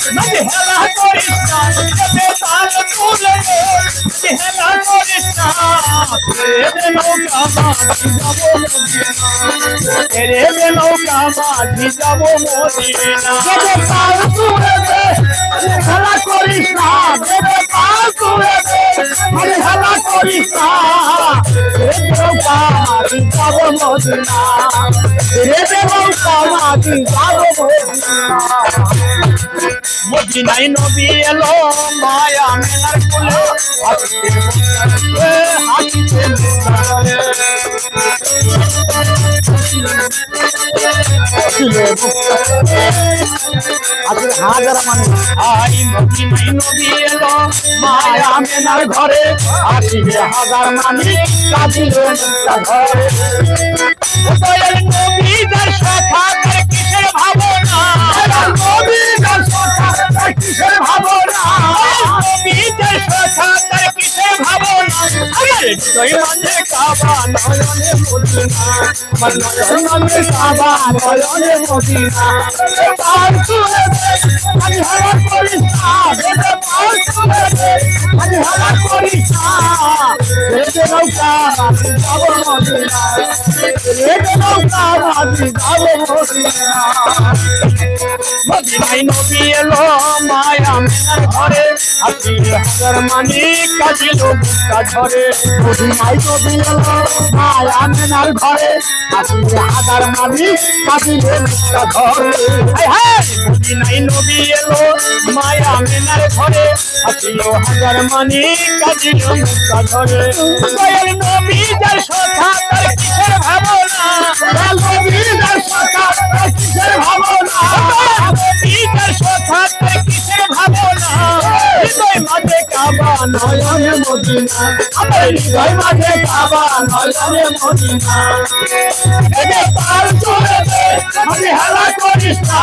হেলা করিস না। রে তাল হেলা করিস না নৌকা মাঝি যাব মদিনা রে নৌকা মাঝি যাব মদিনা পাল তুলে হেলা করিস না পাল তুলে হেলা করিস না নৌকা মাঝি যাব মদিনা রে নৌকা মাঝি যাব মদিনা মদিনায় নবী এলো, মায়া মেলার কুলে হাসিতে আজকে হাজার মানুষ। আই মদিনায় নবী এলো, মায়া মেলার ঘরে। হাসিতে হাজার মানি কাঁদিল মুক্তা ঘরে। নবী যার কাবা নয়নে মদিনা নৌকা আমি যাব মদিনা। বেদে নৌকা আমি যাব মদিনা। মদিনায় নবী এলো মায়া মেলার ঘরে হাসি হাজার মানি কাজিল মুক্তা ঝরে। নবী এলো মায়া মেনার ঘরে আসি হাজার মুক্তা ধরে হায় হায়! মদিনায় মায়া মেলার ঘরে হাসিল হাজার মানি কাজিল মুক্তা ঝরে দয়াল নবী যার সখা, তার কিসের ভাবনা? নবী যার সখা, তার কিসের ভাবনা? নবী যার সখা, তার কিসের ভাবনা? হৃদয় মাঝে কাবা, নয়নে মদিনা। আমার হৃদয় মাঝে কাবা, নয়নে মদিনা। এদের পাল তুলে দে হেলা করিস না।